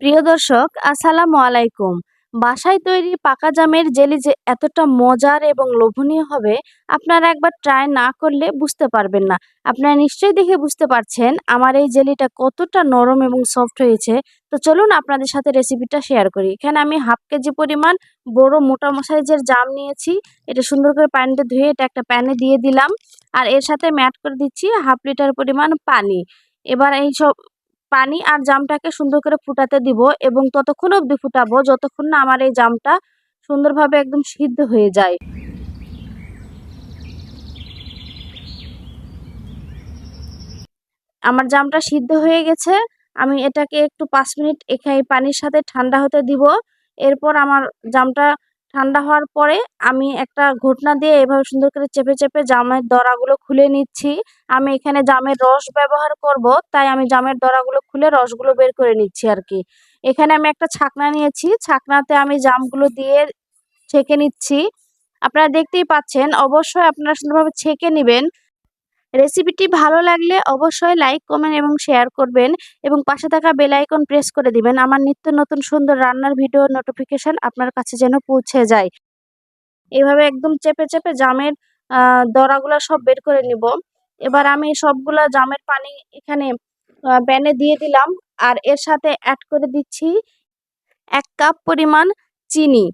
প্রিয় দর্শক, আসসালামু আলাইকুম। বাসায় তৈরি পাকা জামের জেলি যে এতটা মজার এবং লোভনীয় হবে, আপনারা একবার ট্রাই না করলে বুঝতে পারবেন না। আপনারা নিশ্চয়ই দেখে বুঝতে পারছেন আমার এই জেলিটা কতটা নরম এবং সফট হয়েছে। তো চলুন আপনাদের সাথে রেসিপিটা শেয়ার করি। এখানে আমি হাফ কেজি পরিমাণ বড় মোটা সাইজের জাম নিয়েছি। এটা সুন্দর করে পানিতে ধুয়ে এটা একটা প্যানে দিয়ে দিলাম। আর এর সাথে ম্যাট করে দিচ্ছি হাফ লিটার পরিমাণ পানি। এবার এই সব পানি আর জামটাকে সুন্দর করে ফুটাতে দিব এবং ততক্ষণ অবধি ফুটাবো যতক্ষণ না আমার এই জামটা সুন্দরভাবে একদম সিদ্ধ হয়ে যায়। আমার জামটা সিদ্ধ হয়ে গেছে। আমি এটাকে একটু পাঁচ মিনিট এখানে পানির সাথে ঠান্ডা হতে দিব। এরপর আমার জামটা ঠান্ডা হওয়ার পরে আমি একটা ঘটনা দিয়ে এভাবে সুন্দর করে চেপে চেপে জামের দড়াগুলো খুলে নিচ্ছি। আমি এখানে জামের রস ব্যবহার করব, তাই আমি জামের দড়াগুলো খুলে রসগুলো বের করে নিচ্ছি আর কি এখানে আমি একটা ছাকনা নিয়েছি, ছাকনাতে আমি জামগুলো দিয়ে ছেঁকে নিচ্ছি। আপনারা দেখতেই পাচ্ছেন, অবশ্যই আপনারা সুন্দরভাবে ছেঁকে নেবেন। রেসিপিটি ভালো লাগলে অবশ্যই লাইক কমেন্ট এবং শেয়ার করবেন এবং পাশে থাকা বেল আইকন প্রেস করে দিবেন। আমার নিত্য নতুন সুন্দর রান্নার ভিডিও নোটিফিকেশন আপনার কাছে যেন পৌঁছে যায়। এভাবে একদম চেপে চেপে জামের দড়াগুলো সব বের করে নিব। এবার আমি সবগুলা জামের পানি এখানে প্যানে দিয়ে দিলাম। আর এর সাথে অ্যাড করে দিচ্ছি এক কাপ পরিমাণ চিনি।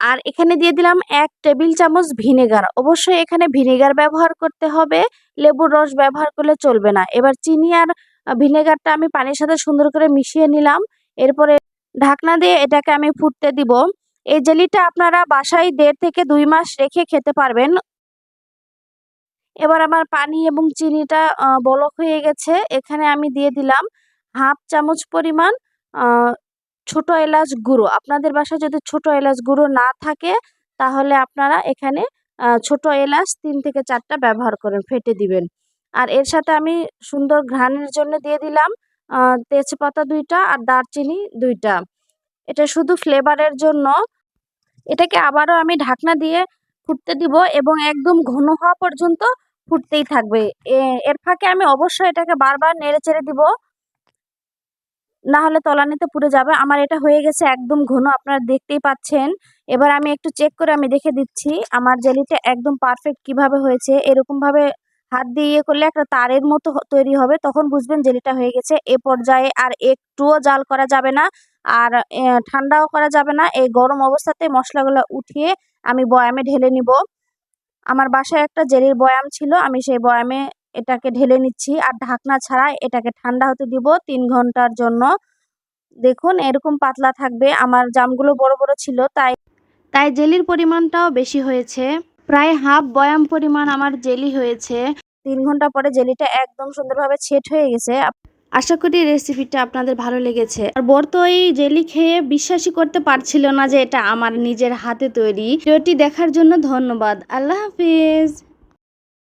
আর এখানে দিয়ে দিলাম এক টেবিল চামচ ভিনেগার। অবশ্যই এখানে ভিনেগার ব্যবহার করতে হবে, লেবুর রস ব্যবহার করলে চলবে না। এবার চিনি আর ভিনেগারটা আমি পানির সাথে সুন্দর করে মিশিয়ে নিলাম। এরপরে ঢাকনা দিয়ে এটাকে আমি ফুটতে দিব। এই জেলিটা আপনারা বাসায় দেড় থেকে দুই মাস রেখে খেতে পারবেন। এবার আমার পানি এবং চিনিটা বলক হয়ে গেছে। এখানে আমি দিয়ে দিলাম হাফ চামচ পরিমাণ ছোট এলাচ গুঁড়ো। আপনাদের বাসায় যদি ছোট এলাচ গুঁড়ো না থাকে, তাহলে আপনারা এখানে ছোট এলাচ তিন থেকে চারটা ব্যবহার করেন, ফেটে দিবেন। আর এর সাথে আমি সুন্দর ঘ্রাণের জন্য দিয়ে দিলাম তেজপাতা দুইটা আর দারচিনি দুইটা। এটা শুধু ফ্লেভারের জন্য। এটাকে আবারও আমি ঢাকনা দিয়ে ফুটতে দিব এবং একদম ঘন হওয়া পর্যন্ত ফুটতেই থাকবে। এর ফাঁকে আমি অবশ্যই এটাকে বারবার নেড়ে চেড়ে দিব। না হলে তলানিতে পুড়ে যাবে। আমার এটা হয়ে গেছে একদম ঘন, আপনারা দেখতেই পাচ্ছেন। এবার আমি একটু চেক করে আমি দেখে দিচ্ছি, আমার জেলিটা একদম পারফেক্ট কীভাবে হয়েছে। এরকমভাবে হাত দিয়ে ইয়ে করলে একটা তারের মতো তৈরি হবে, তখন বুঝবেন জেলিটা হয়ে গেছে। এ পর্যায়ে আর একটুও জাল করা যাবে না, আর ঠান্ডাও করা যাবে না। এই গরম অবস্থাতে মশলাগুলো উঠিয়ে আমি বয়ামে ঢেলে নিব। আমার বাসায় একটা জেলির বয়াম ছিল, আমি সেই বয়ামে এটাকে ঢেলে নিচ্ছি আর ঢাকনা ছাড়া এটাকে ঠান্ডা হতে দিব তিন ঘণ্টার জন্য। দেখুন এরকম পাতলা থাকবে। আমার জামগুলো বড় বড় ছিল তাই তাই জেলির পরিমাণটাও বেশি হয়েছে। প্রায় হাফ বয়াম পরিমাণ আমার জেলি হয়েছে। তিন ঘণ্টা পরে জেলিটা একদম সুন্দরভাবে ছেট হয়ে গেছে। আশা করি রেসিপিটা আপনাদের ভালো লেগেছে। আর বর তো এই জেলি খেয়ে বিশ্বাসই করতে পারছিল না যে এটা আমার নিজের হাতে তৈরি। ভিডিওটি দেখার জন্য ধন্যবাদ। আল্লাহ হাফিজ।